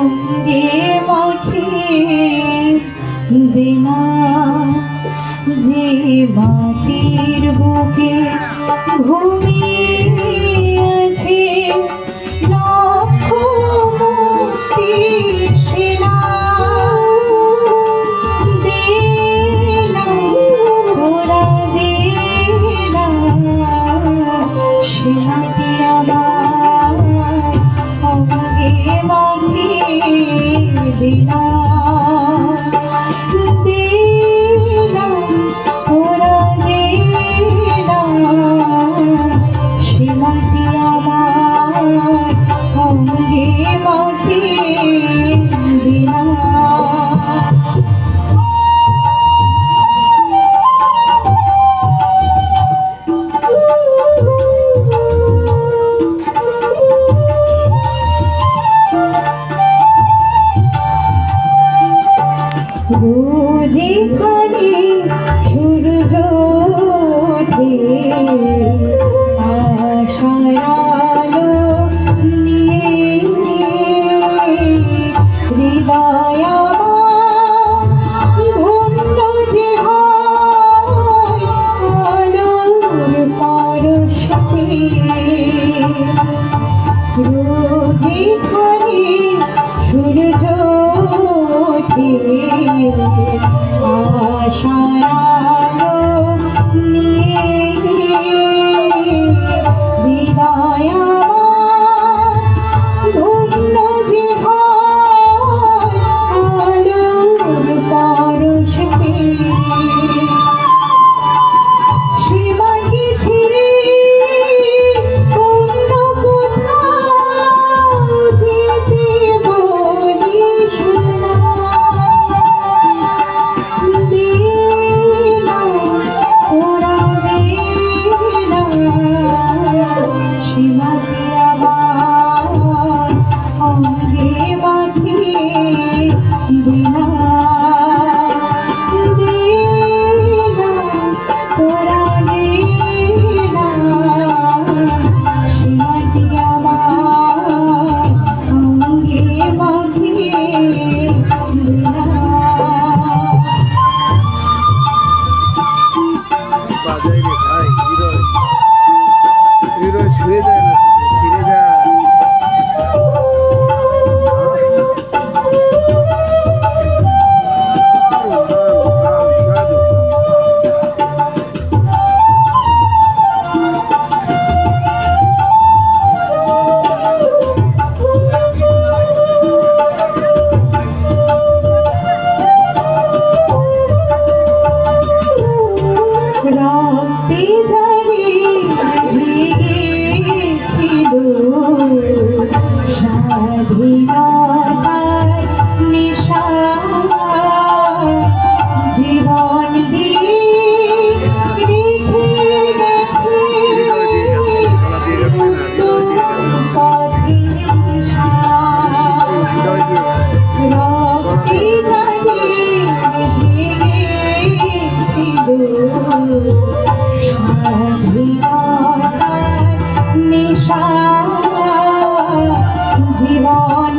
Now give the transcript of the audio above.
সঙ্গে দিনা যে বুকে ঘুমে 오직 하니 সুন্দর જઈને ખાઈ ગીરો জীবন